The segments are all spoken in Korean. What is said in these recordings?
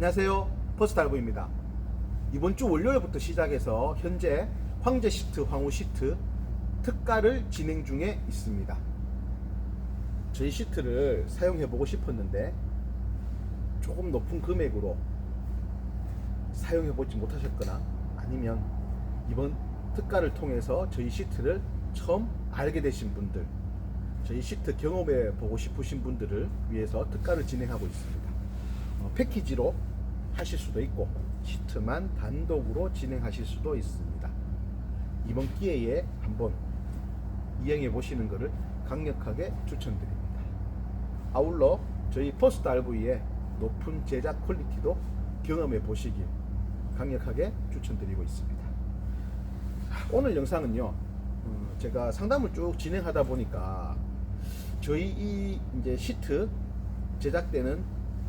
안녕하세요. 버스달보입니다. 이번 주 월요일부터 시작해서 현재 황제 시트, 황후 시트 특가를 진행 중에 있습니다. 저희 시트를 사용해 보고 싶었는데 조금 높은 금액으로 사용해 보지 못하셨거나 아니면 이번 특가를 통해서 저희 시트를 처음 알게 되신 분들 저희 시트 경험해 보고 싶으신 분들을 위해서 특가를 진행하고 있습니다. 어, 패키지로 하실 수도 있고 시트만 단독으로 진행하실 수도 있습니다. 이번 기회에 한번 이행해 보시는 것을 강력하게 추천드립니다. 아울러 저희 퍼스트 RV의 높은 제작 퀄리티도 경험해 보시길 강력하게 추천드리고 있습니다. 오늘 영상은요, 어, 제가 상담을 쭉 진행하다 보니까 저희 이 이제 시트 제작되는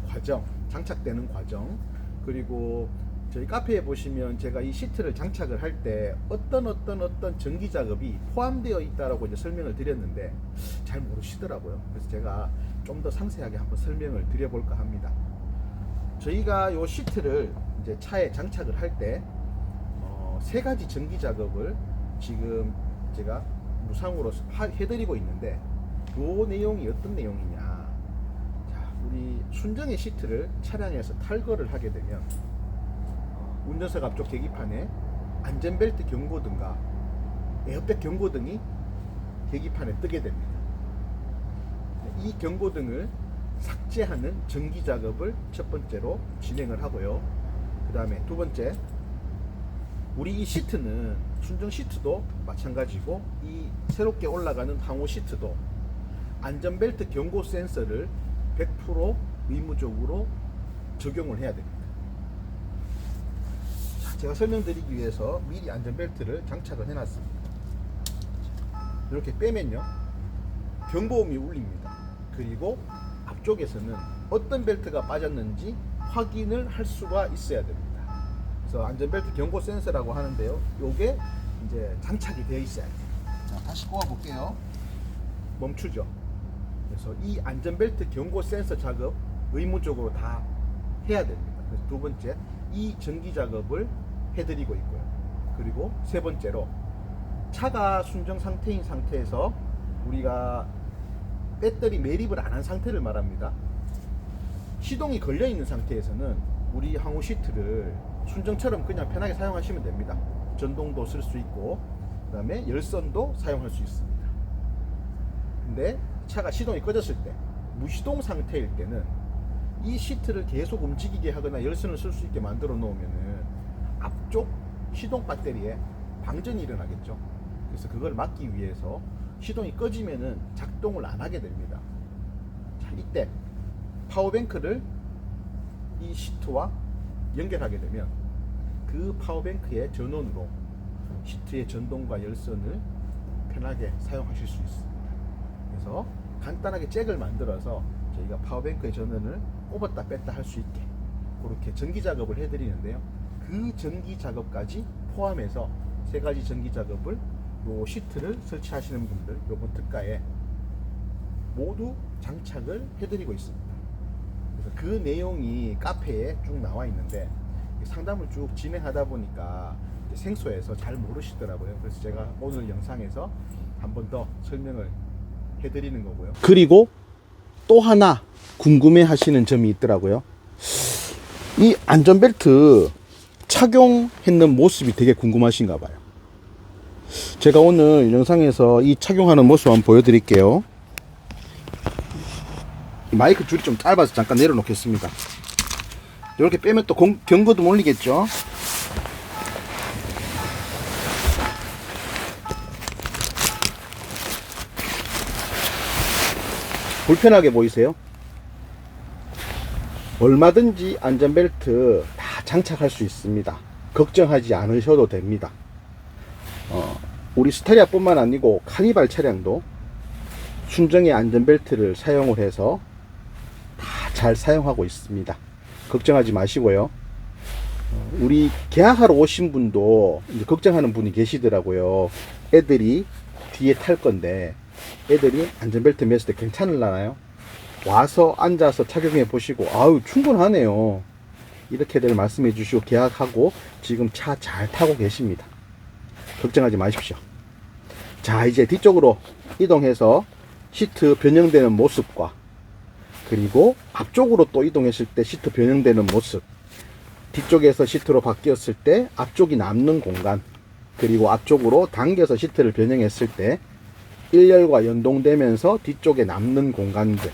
과정, 장착되는 과정, 그리고 저희 카페에 보시면 제가 이 시트를 장착을 할 때 어떤 어떤 어떤 전기 작업이 포함되어 있다라고 이제 설명을 드렸는데 잘 모르시더라고요. 그래서 제가 좀 더 상세하게 한번 설명을 드려볼까 합니다. 저희가 이 시트를 이제 차에 장착을 할때 어, 세 가지 전기 작업을 지금 제가 무상으로 하- 해드리고 있는데 요 내용이 어떤 내용이냐? 자, 우리 순정의 시트를 차량에서 탈거를 하게 되면 어, 운전석 앞쪽 계기판에 안전벨트 경고등과 에어백 경고등이 계기판에 뜨게 됩니다. 이 경고등을 삭제하는 전기 작업을 첫 번째로 진행을 하고요. 그 다음에 두 번째, 우리 이 시트는 순정 시트도 마찬가지고 이 새롭게 올라가는 항우 시트도 안전벨트 경고 센서를 100% 의무적으로 적용을 해야 됩니다. 자, 제가 설명드리기 위해서 미리 안전벨트를 장착을 해놨습니다. 이렇게 빼면요, 경보음이 울립니다. 그리고 앞쪽에서는 어떤 벨트가 빠졌는지 확인을 할 수가 있어야 됩니다. 그래서 안전벨트 경고 센서라고 하는데요. 요게 이제 장착이 되어 있어야 돼요. 자, 다시 꼽아 볼게요. 멈추죠. 그래서 이 안전벨트 경고 센서 작업 의무적으로 다 해야 됩니다. 그래서 두 번째, 이 전기 작업을 해드리고 있고요. 그리고 세 번째로 차가 순정 상태인 상태에서 우리가 배터리 매립을 안 한 상태를 말합니다. 시동이 걸려 있는 상태에서는 우리 항우 시트를 순정처럼 그냥 편하게 사용하시면 됩니다. 전동도 쓸 수 있고 그다음에 열선도 사용할 수 있습니다. 근데 차가 시동이 꺼졌을 때 무시동 상태일 때는 이 시트를 계속 움직이게 하거나 열선을 쓸 수 있게 만들어 놓으면은 앞쪽 시동 배터리에 방전이 일어나겠죠. 그래서 그걸 막기 위해서 시동이 꺼지면은 작동을 안 하게 됩니다. 자, 이때 파워뱅크를 이 시트와 연결하게 되면 그 파워뱅크의 전원으로 시트의 전동과 열선을 편하게 사용하실 수 있습니다. 그래서 간단하게 잭을 만들어서 저희가 파워뱅크의 전원을 꼽았다 뺐다 할 수 있게 그렇게 전기 작업을 해드리는데요. 그 전기 작업까지 포함해서 세 가지 전기 작업을 요 시트를 설치하시는 분들 요번 특가에 모두 장착을 해드리고 있습니다. 그래서 그 내용이 카페에 쭉 나와 있는데 상담을 쭉 진행하다 보니까 생소해서 잘 모르시더라고요. 그래서 제가 오늘 영상에서 한 번 더 설명을 해드리는 거고요. 그리고 또 하나 궁금해 하시는 점이 있더라고요. 이 안전벨트 착용했는 모습이 되게 궁금하신가 봐요. 제가 오늘 영상에서 이 착용하는 모습 한번 보여드릴게요. 마이크 줄이 좀 짧아서 잠깐 내려놓겠습니다. 이렇게 빼면 또 공- 경고도 몰리겠죠? 불편하게 보이세요? 얼마든지 안전벨트 다 장착할 수 있습니다. 걱정하지 않으셔도 됩니다. 어, 우리 스타리아뿐만 아니고 카니발 차량도 순정의 안전벨트를 사용을 해서 다 잘 사용하고 있습니다. 걱정하지 마시고요. 어, 우리 계약하러 오신 분도 걱정하는 분이 계시더라고요. 애들이 뒤에 탈 건데 애들이 안전벨트 맸을 때 괜찮을라나요? 와서 앉아서 착용해 보시고 아유 충분하네요. 이렇게들 말씀해 주시고 계약하고 지금 차 잘 타고 계십니다. 걱정하지 마십시오. 자, 이제 뒤쪽으로 이동해서 시트 변형되는 모습과 그리고 앞쪽으로 또 이동했을 때 시트 변형되는 모습 뒤쪽에서 시트로 바뀌었을 때 앞쪽이 남는 공간 그리고 앞쪽으로 당겨서 시트를 변형했을 때 1열과 연동되면서 뒤쪽에 남는 공간들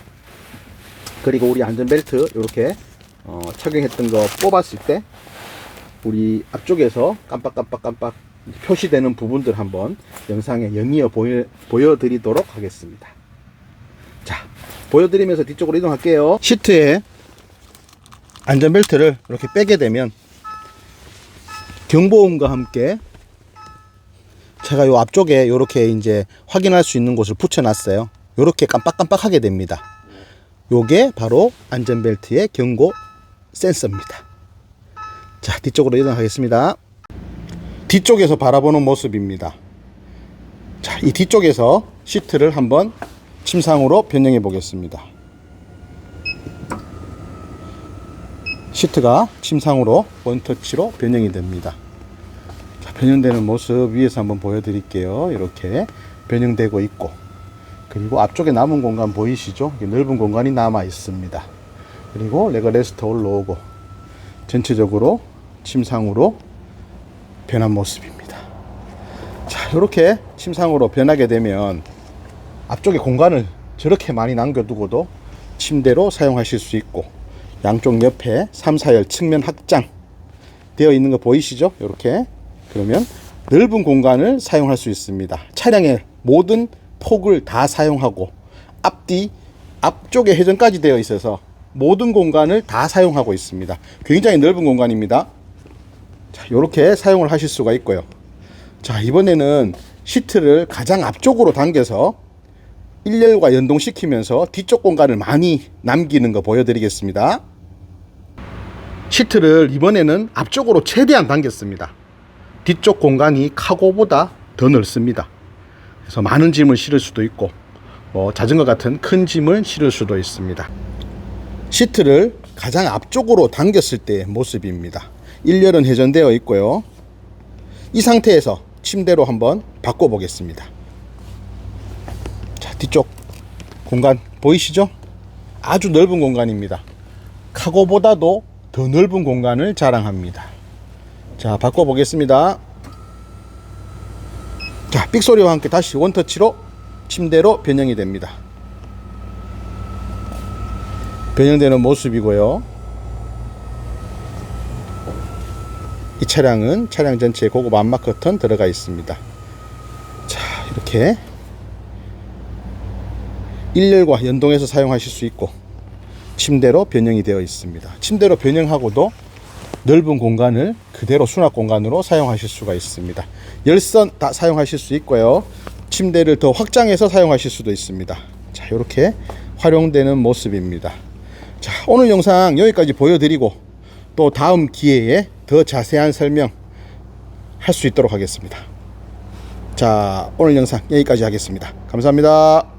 그리고 우리 안전벨트 이렇게 어, 착용했던 거 뽑았을 때 우리 앞쪽에서 깜빡깜빡깜빡 표시되는 부분들 한번 영상에 영이어 보여, 보여드리도록 하겠습니다. 자, 보여드리면서 뒤쪽으로 이동할게요. 시트에 안전벨트를 이렇게 빼게 되면 경보음과 함께 제가 요 앞쪽에 이렇게 이제 확인할 수 있는 곳을 붙여놨어요. 이렇게 깜빡깜빡하게 됩니다. 요게 바로 안전벨트의 경고 센서입니다. 자, 뒤쪽으로 이동하겠습니다. 뒤쪽에서 바라보는 모습입니다. 자, 이 뒤쪽에서 시트를 한번 침상으로 변형해 보겠습니다. 시트가 침상으로 원터치로 변형이 됩니다. 자, 변형되는 모습 위에서 한번 보여드릴게요. 이렇게 변형되고 있고 그리고 앞쪽에 남은 공간 보이시죠? 넓은 공간이 남아 있습니다. 그리고 레거레스트 올라오고 전체적으로 침상으로 변한 모습입니다. 자, 이렇게 침상으로 변하게 되면 앞쪽에 공간을 저렇게 많이 남겨두고도 침대로 사용하실 수 있고 양쪽 옆에 3, 4열 측면 확장 되어 있는 거 보이시죠? 이렇게 그러면 넓은 공간을 사용할 수 있습니다. 차량의 모든 폭을 다 사용하고 앞뒤 앞쪽에 회전까지 되어 있어서 모든 공간을 다 사용하고 있습니다. 굉장히 넓은 공간입니다. 자, 이렇게 사용을 하실 수가 있고요. 자, 이번에는 시트를 가장 앞쪽으로 당겨서 1열과 연동시키면서 뒤쪽 공간을 많이 남기는 거 보여드리겠습니다. 시트를 이번에는 앞쪽으로 최대한 당겼습니다. 뒤쪽 공간이 카고보다 더 넓습니다. 그래서 많은 짐을 실을 수도 있고 뭐 자전거 같은 큰 짐을 실을 수도 있습니다. 시트를 가장 앞쪽으로 당겼을 때의 모습입니다. 1열은 회전되어 있고요. 이 상태에서 침대로 한번 바꿔 보겠습니다. 자, 뒤쪽 공간 보이시죠? 아주 넓은 공간입니다. 카고보다도 더 넓은 공간을 자랑합니다. 자, 바꿔 보겠습니다. 자, 삑 소리와 함께 다시 원터치로 침대로 변형이 됩니다. 변형되는 모습이고요. 이 차량은 차량 전체에 고급 안마 커튼 들어가 있습니다. 자, 이렇게 1열과 연동해서 사용하실 수 있고 침대로 변형이 되어 있습니다. 침대로 변형하고도 넓은 공간을 그대로 수납 공간으로 사용하실 수가 있습니다. 열선 다 사용하실 수 있고요. 침대를 더 확장해서 사용하실 수도 있습니다. 자, 이렇게 활용되는 모습입니다. 자, 오늘 영상 여기까지 보여드리고 또 다음 기회에 더 자세한 설명 할 수 있도록 하겠습니다. 자, 오늘 영상 여기까지 하겠습니다. 감사합니다.